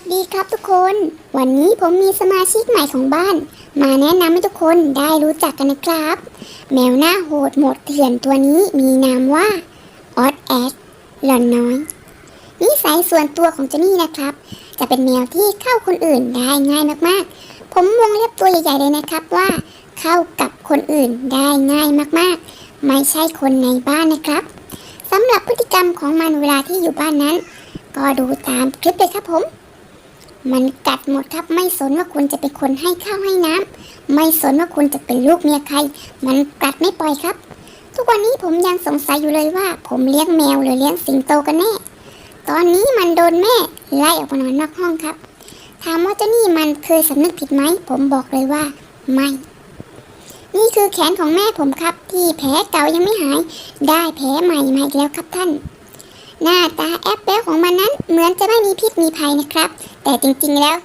สดีครับทุกคน วันนี้ผมมีสมาชิกใหม่ของบ้าน มาแนะนำให้ทุกคนได้รู้จักกันนะครับ แมวหน้าโหดหมดเถื่อนตัวนี้มีนามว่าออดแอดหล่อนน้อยนิสัยส่วนตัวของเจนี่นะครับ จะเป็นแมวที่เข้าคนอื่นได้ง่ายมากๆ ผมวงเล็บตัวใหญ่ๆเลยนะครับว่า เข้ากับคนอื่นได้ง่ายมากๆ ไม่ใช่คนในบ้านนะครับสำหรับพฤติกรรมของมันเวลาที่อยู่บ้านนั้น ก็ดูตามคลิปเลยครับผม มันกัดหมดครับไม่สนว่าคุณจะเป็นคนให้ข้าวให้น้ำไม่สนว่าคุณจะเป็นลูกเมียใคร มันกัดไม่ปล่อยครับ ทุกวันนี้ผมยังสงสัยอยู่เลยว่า ผมเลี้ยงแมวหรือเลี้ยงสิงโตกันแน่ ตอนนี้มันโดนแม่ไล่ออกมานอนนอกห้องครับ ถามว่าเจ้านี่มันเคยสำนึกผิดไหม ผมบอกเลยว่า ไม่ นี่คือแขนของแม่ผมครับ ที่แผลเก่ายังไม่หาย ได้แผลใหม่มาอีกแล้วครับท่าน หน้าตาแอปเปิลของมันนั้นเหมือนจะไม่มีพิษมีภัยนะครับ แต่จริงๆแล้ว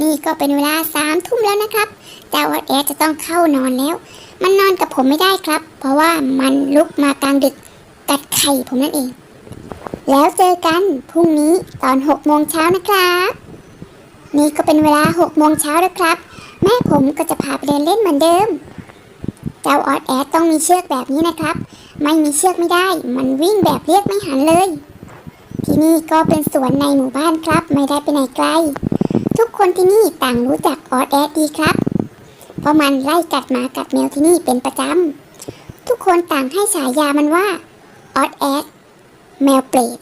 นี่ก็เป็นเวลาสามทุ่มแล้วนะครับเจ้าแอดจะต้องเข้านอนแล้ว มันนอนกับผมไม่ได้ครับ เพราะว่ามันลุกมากลางดึกกัดไข่ผมนั่นเอง แล้วเจอกันพรุ่งนี้ตอนหกโมงเช้านะครับ นี่ก็เป็นเวลาหกโมงเช้าแล้วครับ แม่ผมก็จะพาไปเดินเล่นเหมือนเดิม เจ้าออดแอดต้องมีเชือกแบบนี้นะครับ ไม่มีเชือกไม่ได้ มันวิ่งแบบเรียกไม่หันเลย นี่ก็เป็นสวนในหมู่บ้านครับ ไม่ได้ไปไหนไกล ทุกคนที่นี่ต่างรู้จักออดแอดดีครับ เพราะมันไล่กัดหมากัดแมวที่นี่เป็นประจำทุกคนต่างให้ฉายามันว่าออดแอดแมวเปรต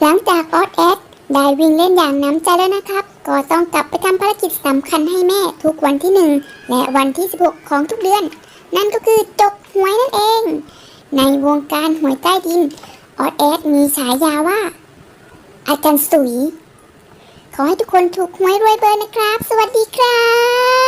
หลังจากออดแอดได้วิ่งเล่นอย่างน้ำใจแล้วนะครับ ก็ต้องกลับไปทำภารกิจสำคัญให้แม่ทุกวันที่หนึ่งและวันที่ 16 ของทุกเดือน นั่นก็คือจกหวยนั่นเอง ในวงการหวยใต้ดิน ออสเอสมีฉายาว่า อาจารย์สุย ขอให้ทุกคนถูกหวยรวยเบอร์นะครับ สวัสดีครับ